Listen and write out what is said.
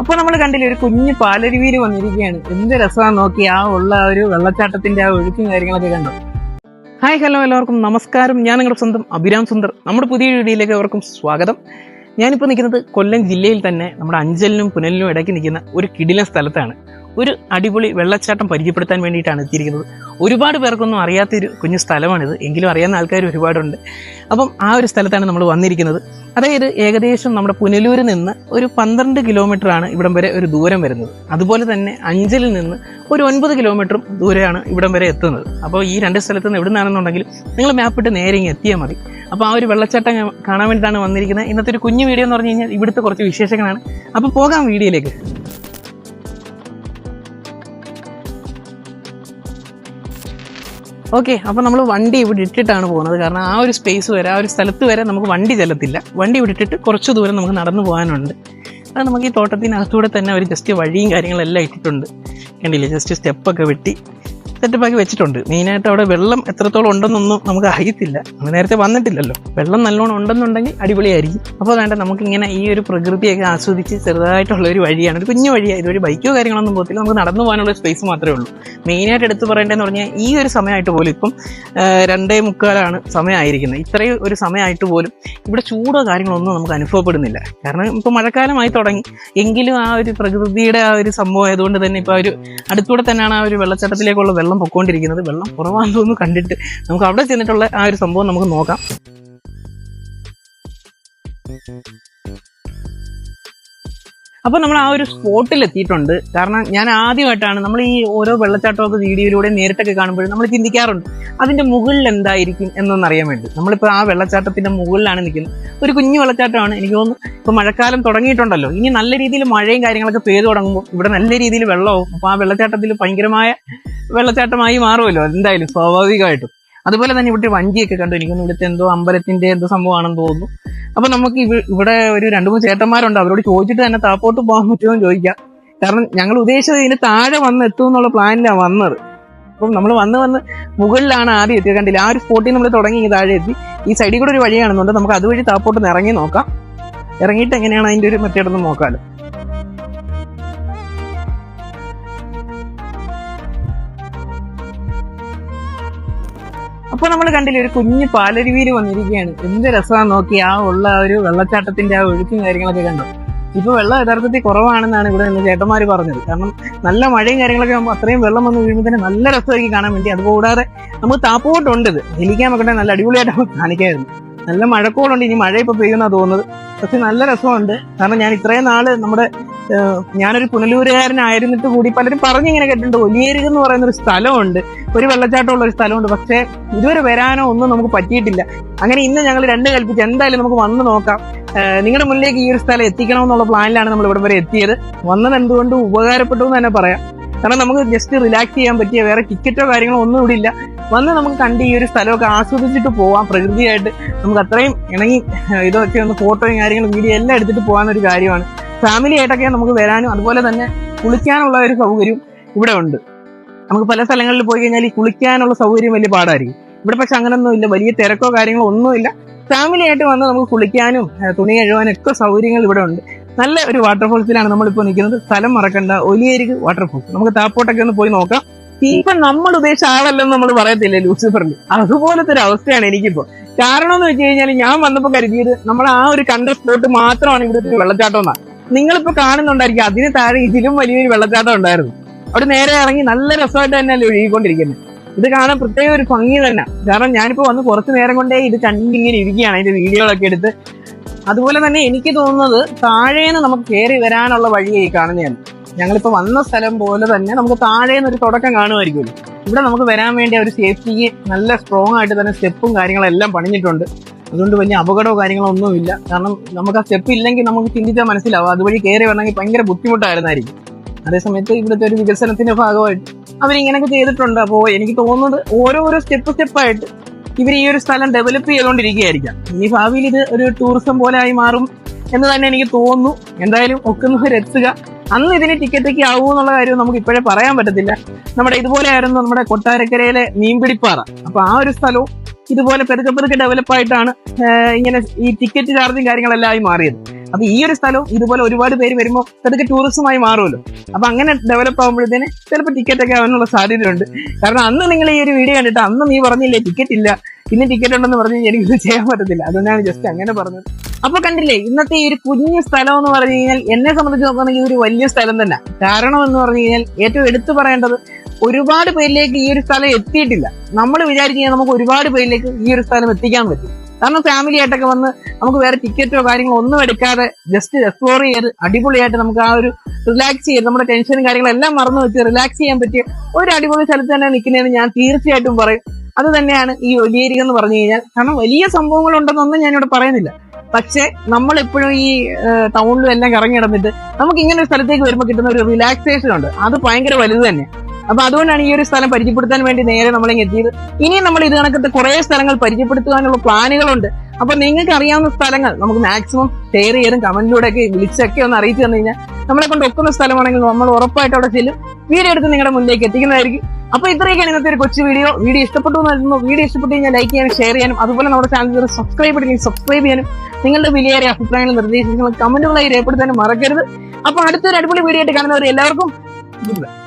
അപ്പൊ നമ്മൾ കണ്ടില്ലേ ഒരു കുഞ്ഞു പാലരുവിയിൽ വന്നിരിക്കുകയാണ്. എന്ത് രസമാണ് നോക്കി ആ ഉള്ള ഒരു വെള്ളച്ചാട്ടത്തിന്റെ ആ ഒഴുക്കും കാര്യങ്ങളൊക്കെ കണ്ടു? ഹായ് ഹലോ എല്ലാവർക്കും. നമസ്കാരം. ഞാൻ നിങ്ങളുടെ സ്വന്തം അഭിരാം സുന്ദർ. നമ്മുടെ പുതിയ വീഡിയോയിലേക്ക് അവർക്കും സ്വാഗതം. ഞാനിപ്പോൾ നിൽക്കുന്നത് കൊല്ലം ജില്ലയിൽ തന്നെ നമ്മുടെ അഞ്ചലിനും പുനലിനും ഇടയ്ക്ക് നിൽക്കുന്ന ഒരു കിടിലൻ സ്ഥലത്താണ്. ഒരു അടിപൊളി വെള്ളച്ചാട്ടം പരിചയപ്പെടുത്താൻ വേണ്ടിയിട്ടാണ് എത്തിയിരിക്കുന്നത്. ഒരുപാട് പേർക്കൊന്നും അറിയാത്തൊരു കുഞ്ഞു സ്ഥലമാണിത്. എങ്കിലും അറിയാവുന്ന ആൾക്കാർ ഒരുപാടുണ്ട്. അപ്പം ആ ഒരു സ്ഥലത്താണ് നമ്മൾ വന്നിരിക്കുന്നത്. അതായത് ഏകദേശം നമ്മുടെ പുനലൂരിൽ നിന്ന് ഒരു പന്ത്രണ്ട് ആണ് ഇവിടം വരെ ഒരു ദൂരം വരുന്നത്. അതുപോലെ തന്നെ അഞ്ചലിൽ നിന്ന് ഒരു ഒൻപത് കിലോമീറ്ററും ദൂരെയാണ് ഇവിടം വരെ എത്തുന്നത്. അപ്പോൾ ഈ രണ്ട് സ്ഥലത്ത് നിന്ന് എവിടെ നിന്നാണെന്നുണ്ടെങ്കിൽ നിങ്ങൾ മാപ്പിട്ട് നേരെ ഇങ്ങ് എത്തിയാൽ മതി. അപ്പോൾ ആ ഒരു വെള്ളച്ചാട്ടം കാണാൻ വേണ്ടിയിട്ടാണ് വന്നിരിക്കുന്നത്. ഇന്നത്തെ ഒരു കുഞ്ഞു വീഡിയോ എന്ന് പറഞ്ഞു കഴിഞ്ഞാൽ ഇവിടുത്തെ കുറച്ച് വിശേഷങ്ങളാണ്. അപ്പോൾ പോകാം വീഡിയോയിലേക്ക്. ഓക്കെ അപ്പോൾ നമ്മൾ വണ്ടി ഇവിടെ ഇട്ടിട്ടാണ് പോകുന്നത്. കാരണം ആ ഒരു സ്പേസ് വരെ ആ ഒരു സ്ഥലത്ത് വരെ നമുക്ക് വണ്ടി ചെല്ലത്തില്ല. വണ്ടി ഇവിടെ ഇട്ടിട്ട് കുറച്ച് ദൂരം നമുക്ക് നടന്നു പോകാനുണ്ട്. അത് നമുക്ക് ഈ തോട്ടത്തിനകത്തൂടെ തന്നെ ഒരു ജസ്റ്റ് വഴിയും കാര്യങ്ങളെല്ലാം ഇട്ടിട്ടുണ്ട്. കണ്ടില്ലേ? ജസ്റ്റ് സ്റ്റെപ്പൊക്കെ വെട്ടി. സെറ്റപ്പാക്കി വെച്ചിട്ടുണ്ട്. മെയിനായിട്ട് അവിടെ വെള്ളം എത്രത്തോളം ഉണ്ടെന്നൊന്നും നമുക്ക് അറിയത്തില്ല. നമ്മൾ നേരത്തെ വന്നിട്ടില്ലല്ലോ. വെള്ളം നല്ലോണം ഉണ്ടെന്നുണ്ടെങ്കിൽ അടിപൊളിയായിരിക്കും. അപ്പോൾ വേണ്ട നമുക്കിങ്ങനെ ഈ ഒരു പ്രകൃതിയൊക്കെ ആസ്വദിച്ച് ചെറുതായിട്ടുള്ള ഒരു വഴിയാണ്. ഒരു കുഞ്ഞു വഴിയാണ് ഇതൊരു ബൈക്കോ കാര്യങ്ങളൊന്നും പോകത്തില്ല. നമുക്ക് നടന്നു പോകാനുള്ള സ്പേസ് മാത്രമേ ഉള്ളൂ. മെയിനായിട്ട് എടുത്തു പറയേണ്ടതെന്ന് പറഞ്ഞാൽ ഈ ഒരു സമയമായിട്ട് പോലും ഇപ്പം രണ്ടേ മുക്കാലാണ് സമയമായിരിക്കുന്നത്. ഇത്രയും ഒരു സമയമായിട്ട് പോലും ഇവിടെ ചൂടോ കാര്യങ്ങളൊന്നും നമുക്ക് അനുഭവപ്പെടുന്നില്ല. കാരണം ഇപ്പോൾ മഴക്കാലമായി തുടങ്ങി. എങ്കിലും ആ ഒരു പ്രകൃതിയുടെ ആ ഒരു സംഭവം ആയതുകൊണ്ട് തന്നെ ഇപ്പോൾ ഒരു അടുത്തൂടെ തന്നെയാണ് ആ ഒരു വെള്ളച്ചാട്ടത്തിലേക്കുള്ള വെള്ളം പൊക്കോണ്ടിരിക്കുന്നത്. വെള്ളം കുറവാണെന്ന് കണ്ടിട്ട്. നമുക്ക് അവിടെ ചെന്നിട്ടുള്ള ആ ഒരു സംഭവം നമുക്ക് നോക്കാം. അപ്പോൾ നമ്മൾ ആ ഒരു സ്പോട്ടിൽ എത്തിയിട്ടുണ്ട്. കാരണം ഞാൻ ആദ്യമായിട്ടാണ് നമ്മൾ ഈ ഓരോ വെള്ളച്ചാട്ടമൊക്കെ വീഡിയോയിലൂടെ നേരിട്ടൊക്കെ കാണുമ്പോഴും നമ്മൾ ചിന്തിക്കാറുണ്ട് അതിന്റെ മുകളിൽ എന്തായിരിക്കും എന്നൊന്നും അറിയാൻ വേണ്ടി. നമ്മളിപ്പോൾ ആ വെള്ളച്ചാട്ടത്തിന്റെ മുകളിലാണ് നിൽക്കുന്നത്. ഒരു കുഞ്ഞു വെള്ളച്ചാട്ടമാണ്. എനിക്ക് തോന്നുന്നു ഇപ്പോൾ മഴക്കാലം തുടങ്ങിയിട്ടുണ്ടല്ലോ. ഇനി നല്ല രീതിയിൽ മഴയും കാര്യങ്ങളൊക്കെ പെയ്തു തുടങ്ങുമ്പോൾ ഇവിടെ നല്ല രീതിയിൽ വെള്ളമാവും. അപ്പോൾ ആ വെള്ളച്ചാട്ടത്തിൽ ഭയങ്കരമായ വെള്ളച്ചാട്ടമായി മാറുമല്ലോ എന്തായാലും സ്വാഭാവികമായിട്ടും. അതുപോലെ തന്നെ ഇവിടുത്തെ വഞ്ചിയൊക്കെ കണ്ടു. എനിക്കൊന്നും ഇവിടുത്തെ എന്തോ അമ്പലത്തിന്റെ എന്തോ സംഭവമാണെന്ന് തോന്നുന്നു. അപ്പൊ നമുക്ക് ഇവിടെ ഒരു രണ്ടു മൂന്ന് ചേട്ടന്മാരുണ്ട്. അവരോട് ചോദിച്ചിട്ട് തന്നെ താപ്പോട്ട് പോകാൻ പറ്റുമോ എന്ന് ചോദിക്കാം. കാരണം ഞങ്ങൾ ഉദ്ദേശിച്ചത് ഇതിന് താഴെ വന്ന് എത്തും എന്നുള്ള പ്ലാനിലാണ് വന്നത്. അപ്പം നമ്മൾ വന്ന് വന്ന് മുകളിലാണ് ആദ്യം എത്തിയത്. കണ്ടില്ല ആ ഒരു സ്പോട്ടിൽ നമ്മൾ തുടങ്ങി താഴെ എത്തി. ഈ സൈഡിൽ കൂടെ ഒരു വഴിയാണെന്നുണ്ട്. നമുക്ക് അതുവഴി താപ്പോട്ട് ഇറങ്ങി നോക്കാം. ഇറങ്ങിയിട്ട് എങ്ങനെയാണ് അതിന്റെ ഒരു മെത്തേഡൊന്ന് നോക്കാലോ. അപ്പൊ നമ്മൾ കണ്ടില്ല ഒരു കുഞ്ഞു പാലരുവിയിൽ വന്നിരിക്കുകയാണ്. എന്ത് രസമാണ് നോക്കി ആ ഉള്ള ഒരു വെള്ളച്ചാട്ടത്തിന്റെ ആ ഒഴുക്കും കാര്യങ്ങളൊക്കെ കണ്ടു? ഇപ്പൊ വെള്ളം യഥാർത്ഥത്തിൽ കുറവാണെന്നാണ് ഇവിടെ നിന്ന് ചേട്ടന്മാർ പറഞ്ഞത്. കാരണം നല്ല മഴയും കാര്യങ്ങളൊക്കെ ആകുമ്പോൾ അത്രയും വെള്ളം വന്ന് വീഴുമ്പോൾ തന്നെ നല്ല രസമായിരിക്കും കാണാൻ വേണ്ടി. അതുകൂടാതെ നമുക്ക് താപ്പോട്ടുണ്ട് ഇത്. ഹെലിക്കാൻ ഒക്കെ നല്ല അടിപൊളിയായിട്ട് നമുക്ക് കാണിക്കായിരുന്നു. നല്ല മഴക്കോളുണ്ട്. ഇനി മഴ ഇപ്പൊ പെയ്യുന്ന തോന്നുന്നത്. പക്ഷെ നല്ല രസമുണ്ട്. കാരണം ഞാൻ ഇത്രയും നാൾ നമ്മുടെ ഞാനൊരു പുനലൂരുകാരനായിരുന്നിട്ട് കൂടി പലരും പറഞ്ഞിങ്ങനെ കേട്ടിട്ടുണ്ട്. ഒലിയേരുക എന്ന് പറയുന്ന ഒരു സ്ഥലമുണ്ട്. ഒരു വെള്ളച്ചാട്ടമുള്ള ഒരു സ്ഥലമുണ്ട്. പക്ഷേ ഇതുവരെ വരാനോ ഒന്നും നമുക്ക് പറ്റിയിട്ടില്ല. അങ്ങനെ ഇന്ന് ഞങ്ങൾ രണ്ട് കൽപ്പിച്ച് എന്തായാലും നമുക്ക് വന്ന് നോക്കാം. നിങ്ങളുടെ മുന്നിലേക്ക് ഈ ഒരു സ്ഥലം എത്തിക്കണം എന്നുള്ള പ്ലാനിലാണ് നമ്മൾ ഇവിടെ വരെ എത്തിയത്. വന്നത് എന്തുകൊണ്ട് ഉപകാരപ്പെട്ടു എന്ന് തന്നെ പറയാം. കാരണം നമുക്ക് ജസ്റ്റ് റിലാക്സ് ചെയ്യാൻ പറ്റിയ വേറെ ടിക്കറ്റോ കാര്യങ്ങളോ ഒന്നും ഇവിടെ ഇല്ല. വന്ന് നമുക്ക് കണ്ട് ഈ ഒരു സ്ഥലമൊക്കെ ആസ്വദിച്ചിട്ട് പോവാം പ്രകൃതിയായിട്ട്. നമുക്ക് അത്രയും ഇണങ്ങി ഇതൊക്കെ ഒന്ന് ഫോട്ടോയും കാര്യങ്ങളും വീഡിയോ എല്ലാം എടുത്തിട്ട് പോകാൻ ഒരു കാര്യമാണ്. ഫാമിലി ആയിട്ടൊക്കെ നമുക്ക് വരാനും അതുപോലെ തന്നെ കുളിക്കാനുള്ള ഒരു സൗകര്യം ഇവിടെ ഉണ്ട്. നമുക്ക് പല സ്ഥലങ്ങളിൽ പോയി കഴിഞ്ഞാൽ ഈ കുളിക്കാനുള്ള സൗകര്യം വലിയ പാടായിരിക്കും. ഇവിടെ പക്ഷെ അങ്ങനൊന്നും ഇല്ല. വലിയ തിരക്കോ കാര്യങ്ങളോ ഒന്നുമില്ല ഫാമിലി ആയിട്ട് വന്ന് നമുക്ക് കുളിക്കാനും തുണി കഴുകാനും ഒക്കെ സൗകര്യങ്ങൾ ഇവിടെ ഉണ്ട്. നല്ല ഒരു വാട്ടർഫോൾസിലാണ് നമ്മളിപ്പോൾ നിൽക്കുന്നത്. സ്ഥലം മറക്കണ്ട. ഒലിയേരിക്ക് വാട്ടർഫോൾസ് നമുക്ക് താപ്പോട്ടൊക്കെ ഒന്ന് പോയി നോക്കാം. ഇപ്പൊ നമ്മൾ ഉദ്ദേശിച്ച ആളല്ലെന്ന് നമ്മൾ പറയത്തില്ലേ ലൂസിഫറിൽ അതുപോലത്തെ ഒരു അവസ്ഥയാണ് എനിക്കിപ്പോ. കാരണം എന്ന് വെച്ച് കഴിഞ്ഞാൽ ഞാൻ വന്നപ്പോൾ കരുതിയത് നമ്മൾ ആ ഒരു കണ്ട സ്പോട്ട് മാത്രമാണ് ഇവിടുത്തെ വെള്ളച്ചാട്ടം എന്നാണ്. നിങ്ങളിപ്പോ കാണുന്നുണ്ടായിരിക്കും. അതിന് താഴെ ഇതിലും വലിയൊരു വെള്ളച്ചാട്ടം ഉണ്ടായിരുന്നു. അവിടെ നേരെ ഇറങ്ങി നല്ല രസമായിട്ട് തന്നെയല്ലേ ഒഴുകിക്കൊണ്ടിരിക്കുന്നത് ഇത് കാണാൻ പ്രത്യേക ഒരു ഭംഗി തന്നെ. കാരണം ഞാനിപ്പോ വന്ന് കുറച്ച് നേരം കൊണ്ടേ ഇത് കണ്ടിങ്ങനെ ഇരിക്കുകയാണ് അതിന്റെ വീഡിയോകളൊക്കെ എടുത്ത്. അതുപോലെ തന്നെ എനിക്ക് തോന്നുന്നത് താഴേന്ന് നമുക്ക് കയറി വരാനുള്ള വഴിയായി കാണുന്നതാണ് ഞങ്ങളിപ്പോ വന്ന സ്ഥലം പോലെ തന്നെ നമുക്ക് താഴേന്ന് ഒരു തുടക്കം കാണുമായിരിക്കുമല്ലോ ഇവിടെ നമുക്ക് വരാൻ വേണ്ടി ഒരു സേഫ്റ്റിക്ക് നല്ല സ്ട്രോങ് ആയിട്ട് തന്നെ സ്റ്റെപ്പും കാര്യങ്ങളെല്ലാം പണിഞ്ഞിട്ടുണ്ട്. അതുകൊണ്ട് വലിയ അപകടമോ കാര്യങ്ങളോ ഒന്നുമില്ല. കാരണം നമുക്ക് ആ സ്റ്റെപ്പ് ഇല്ലെങ്കിൽ നമുക്ക് ചിന്തിച്ചാൽ മനസ്സിലാവും. അതുവഴി കയറി വരണമെങ്കിൽ ഭയങ്കര ബുദ്ധിമുട്ടായിരുന്നായിരിക്കും. അതേസമയത്ത് ഇവിടുത്തെ ഒരു വികസനത്തിന്റെ ഭാഗമായിട്ട് അവരിങ്ങനെയൊക്കെ ചെയ്തിട്ടുണ്ട്. അപ്പോൾ എനിക്ക് തോന്നുന്നത് ഓരോരോ സ്റ്റെപ്പ് സ്റ്റെപ്പായിട്ട് ഇവർ ഈ ഒരു സ്ഥലം ഡെവലപ്പ് ചെയ്തുകൊണ്ടിരിക്കുകയായിരിക്കാം. ഇനി ഭാവിയിൽ ഇത് ഒരു ടൂറിസം പോലെ ആയി മാറും എന്ന് തന്നെ എനിക്ക് തോന്നുന്നു. എന്തായാലും ഒക്കുന്നവരെത്തുക അന്ന് ഇതിന് ടിക്കറ്റൊക്കെ ആവൂ എന്നുള്ള കാര്യം നമുക്ക് ഇപ്പോഴേ പറയാൻ പറ്റത്തില്ല. നമ്മുടെ ഇതുപോലെ ആയിരുന്നു നമ്മുടെ കൊട്ടാരക്കരയിലെ മീൻപിടിപ്പാറ. അപ്പൊ ആ ഒരു സ്ഥലവും ഇതുപോലെ പെരുക്കെ പെരുക്കെ ഡെവലപ്പ് ആയിട്ടാണ് ഇങ്ങനെ ഈ ടിക്കറ്റ് ചാർജും കാര്യങ്ങളെല്ലാം മാറിയത്. അപ്പൊ ഈ ഒരു സ്ഥലവും ഇതുപോലെ ഒരുപാട് പേര് വരുമ്പോൾ പെരുക്കെ ടൂറിസമായി മാറുമല്ലോ. അപ്പൊ അങ്ങനെ ഡെവലപ്പ് ആകുമ്പോഴത്തേന് ചിലപ്പോൾ ടിക്കറ്റ് ഒക്കെ ആവാനുള്ള സാധ്യതയുണ്ട്. കാരണം അന്ന് നിങ്ങൾ ഈ ഒരു വീഡിയോ കണ്ടിട്ട് അന്ന് നീ പറഞ്ഞില്ലേ ടിക്കറ്റ് ഇല്ല. ഇന്ന് ടിക്കറ്റ് ഉണ്ടെന്ന് പറഞ്ഞ് എനിക്കിത് ചെയ്യാൻ പറ്റത്തില്ല. അതുകൊണ്ടാണ് ജസ്റ്റ് അങ്ങനെ പറഞ്ഞത്. അപ്പൊ കണ്ടില്ലേ ഇന്നത്തെ ഈ ഒരു കുഞ്ഞു സ്ഥലം എന്ന് പറഞ്ഞു കഴിഞ്ഞാൽ എന്നെ സംബന്ധിച്ച് നോക്കുകയാണെങ്കിൽ ഇതൊരു വലിയ സ്ഥലം തന്നെ. കാരണം എന്ന് പറഞ്ഞു കഴിഞ്ഞാൽ ഏറ്റവും എടുത്തു പറയേണ്ടത് ഒരുപാട് പേരിലേക്ക് ഈ ഒരു സ്ഥലം എത്തിയിട്ടില്ല. നമ്മൾ വിചാരിച്ചു നമുക്ക് ഒരുപാട് പേരിലേക്ക് ഈ ഒരു സ്ഥലം എത്തിക്കാൻ പറ്റും. കാരണം ഫാമിലി ആയിട്ടൊക്കെ വന്ന് നമുക്ക് വേറെ ടിക്കറ്റോ കാര്യങ്ങളോ ഒന്നും എടുക്കാതെ ജസ്റ്റ് എക്സ്പ്ലോർ ചെയ്ത് അടിപൊളിയായിട്ട് നമുക്ക് ആ ഒരു റിലാക്സ് ചെയ്ത് നമ്മുടെ ടെൻഷനും കാര്യങ്ങളെല്ലാം മറന്നു വെച്ച് റിലാക്സ് ചെയ്യാൻ പറ്റിയ ഒരു അടിപൊളി സ്ഥലത്ത് തന്നെ നിൽക്കുന്നതെന്ന് ഞാൻ തീർച്ചയായിട്ടും പറയും. അത് തന്നെയാണ് ഈ വലിയരിക എന്ന് പറഞ്ഞു കഴിഞ്ഞാൽ. കാരണം വലിയ സംഭവങ്ങൾ ഉണ്ടെന്നൊന്നും ഞാനിവിടെ പറയുന്നില്ല. പക്ഷെ നമ്മൾ എപ്പോഴും ഈ ടൗണിലും എല്ലാം കറങ്ങി നടന്നിട്ട് നമുക്ക് ഇങ്ങനെ ഒരു സ്ഥലത്തേക്ക് വരുമ്പോൾ കിട്ടുന്ന ഒരു റിലാക്സേഷൻ ഉണ്ട്. അത് ഭയങ്കര വലുത് തന്നെ അപ്പൊ അതുകൊണ്ടാണ് ഈ ഒരു സ്ഥലം പരിചയപ്പെടുത്താൻ വേണ്ടി നേരെ നമ്മളിങ്ങ് എത്തിയത്. ഇനിയും നമ്മൾ ഇത് കണക്കത്തെ കുറെ സ്ഥലങ്ങൾ പരിചയപ്പെടുത്തുവാനുള്ള പ്ലാനുകളുണ്ട്. അപ്പൊ നിങ്ങൾക്ക് അറിയാവുന്ന സ്ഥലങ്ങൾ നമുക്ക് മാക്സിമം ഷെയർ ചെയ്തും കമന്റിലൂടെ ഒക്കെ വിളിച്ചൊക്കെ ഒന്ന് അറിയിച്ചു തന്നു കഴിഞ്ഞാൽ നമ്മളെ കൊണ്ട് ഒക്കുന്ന സ്ഥലമാണെങ്കിൽ നമ്മൾ ഉറപ്പായിട്ട് അവിടെ ചെല്ലും. വീഡിയോ എടുത്ത് നിങ്ങളുടെ മുന്നിലേക്ക് എത്തിക്കുന്നതായിരിക്കും. അപ്പൊ ഇത്രയൊക്കെയാണ് ഇന്നത്തെ ഒരു കൊച്ചു വീഡിയോ. വീഡിയോ ഇഷ്ടപ്പെട്ടു എന്ന് വീഡിയോ ഇഷ്ടപ്പെട്ടു കഴിഞ്ഞാൽ ലൈക്ക് ചെയ്യാനും ഷെയർ ചെയ്യാനും അതുപോലെ നമ്മുടെ ചാനൽ സബ്സ്ക്രൈബ് ചെയ്യണമെങ്കിൽ സബ്സ്ക്രൈബ് ചെയ്യാനും നിങ്ങളുടെ വിലയേറിയ അഭിപ്രായങ്ങളും നിർദ്ദേശങ്ങളും കമന്റുകളായി രേഖപ്പെടുത്താനും മറക്കരുത്. അപ്പൊ അടുത്തൊരു അടിപൊളി വീഡിയോ ആയിട്ട് കാണുന്നവർ എല്ലാവർക്കും ഗുഡ് ബൈ